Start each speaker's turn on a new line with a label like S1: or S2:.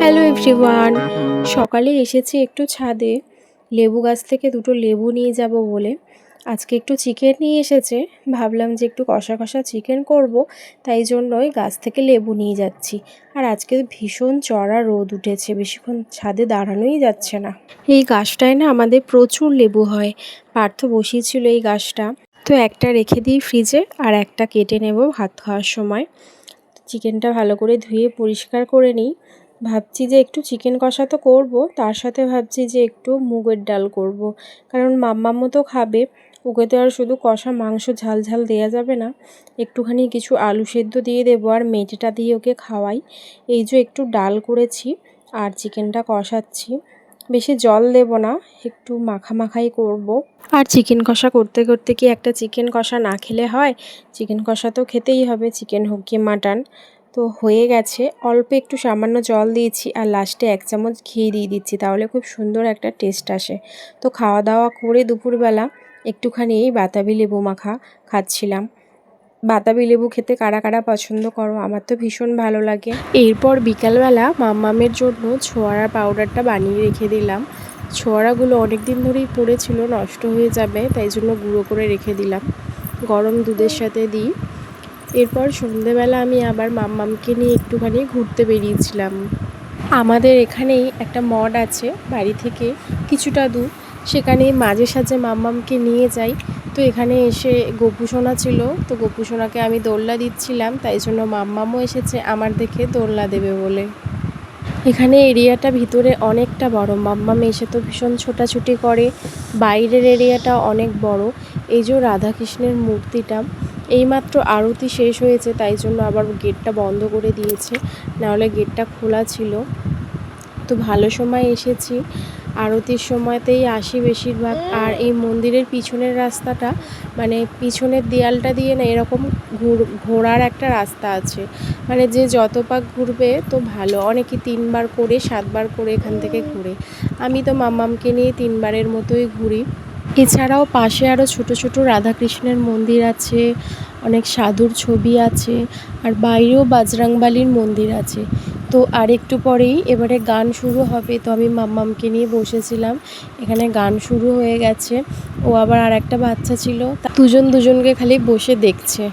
S1: Hello everyone সকালে এসেছি একটু ছাদে। লেবু গাছ থেকে দুটো লেবু নিয়ে যাব বলে। আজকে একটু চিকেন নিয়ে এসেছে। ভাবলাম যে একটু কষা কষা চিকেন করব, তাই জন্যই গাছ থেকে লেবু নিয়ে যাচ্ছি। আর আজকে ভীষণ চড়া রোদ উঠেছে, বেশিক্ষণ ছাদে দাঁড়ানোই যাচ্ছে না। এই গাছটায় না আমাদের প্রচুর লেবু হয়। পার্থ বসিয়েছিল এই গাছটা। তো একটা রেখে দিই ফ্রিজে আর একটা কেটে নেব ভাত খাওয়ার সময়। চিকেনটা ভালো করে ধুয়ে পরিষ্কার করে নিই। ভাবছি যে একটু চিকেন কষা তো করব, তার সাথে ভাবছি যে একটু মুগের ডাল করব। কারণ মাম্মাম্মু তো খাবে, ওকে তো আর শুধু কষা মাংস ঝাল ঝাল দেওয়া যাবে না। একটুখানি কিছু আলু সেদ্ধ দিয়ে দেবো আর মেটেটা দিয়ে ওকে খাওয়াই। এই যে একটু ডাল করেছি আর চিকেনটা কষাচ্ছি। বেশি জল দেব না, একটু মাখা মাখাই করব। আর চিকেন কষা করতে করতে কি একটা চিকেন কষা না খেলে হয়? চিকেন কষা তো খেতেই হবে, চিকেন হোক কি মাটন। তো হয়ে গেছে, অল্প একটু সামান্য জল দিয়েছি আর লাস্টে এক চামচ ঘি দিয়ে দিচ্ছি, তাহলে খুব সুন্দর একটা টেস্ট আসে। তো খাওয়া দাওয়া করে দুপুরবেলা একটুখানি এই বাতাবি লেবু মাখা খাচ্ছিলাম। বাতাবি লেবু খেতে কারা কারা পছন্দ করো? আমার তো ভীষণ ভালো লাগে। এরপর বিকালবেলা মাম্মামের জন্য ছোয়ারা পাউডারটা বানিয়ে রেখে দিলাম। ছোয়ারাগুলো অনেক দিন ধরেই পড়েছিল, নষ্ট হয়ে যাবে, তাই জন্য গুঁড়ো করে রেখে দিলাম। গরম দুধের সাথে দিই। এরপর সন্ধেবেলা আমি আবার মাম্মামকে নিয়ে একটুখানি ঘুরতে বেরিয়েছিলাম। আমাদের এখানেই একটা মড আছে, বাড়ি থেকে কিছুটা দূর। সেখানে মাঝে সাঝে মাম্মামকে নিয়ে যাই। তো এখানে এসে গোপুসোনা ছিল। তো গোপুসোনাকে আমি দোলনা দিচ্ছিলাম। তাই জন্য মাম্মামও এসেছে আমার দেখে দোলনা দেবে বলে। এখানে এরিয়াটা ভিতরে অনেকটা বড়। মাম্মাম এসে তো ভীষণ ছোটাছুটি করে। বাইরের এরিয়াটা অনেক বড়। এই যে রাধাকৃষ্ণের মূর্তিটা, এইমাত্র আরতি শেষ হয়েছে। তাই জন্য আবার গেটটা বন্ধ করে দিয়েছে। নাহলে গেটটা খোলা ছিল। তো ভালো সময় এসেছি। আরতির সময়তেই আসি বেশিরভাগ। আর এই মন্দিরের পিছনের রাস্তাটা মানে পিছনের দেয়ালটা দিয়ে না এরকম ঘুর, ঘোরার একটা রাস্তা আছে। মানে যে যত পাক ঘুরবে তো ভালো। অনেকে তিনবার করে, সাতবার করে এখান থেকে ঘুরে। আমি তো মামামকে নিয়ে তিনবারের মতোই ঘুরি। এছাড়াও পাশে আরও ছোট ছোট রাধাকৃষ্ণের মন্দির আছে, অনেক সাধুর ছবি আছে, আর বাইরেও বাজরাংবালির মন্দির আছে। তো আর একটু পরেই এবারে গান শুরু হবে। তো আমি মাম্মামকে নিয়ে বসেছিলাম। এখানে গান শুরু হয়ে গেছে। ও আবার আর একটা বাচ্চা ছিল। দুজন দুজনকে খালি বসে দেখছে।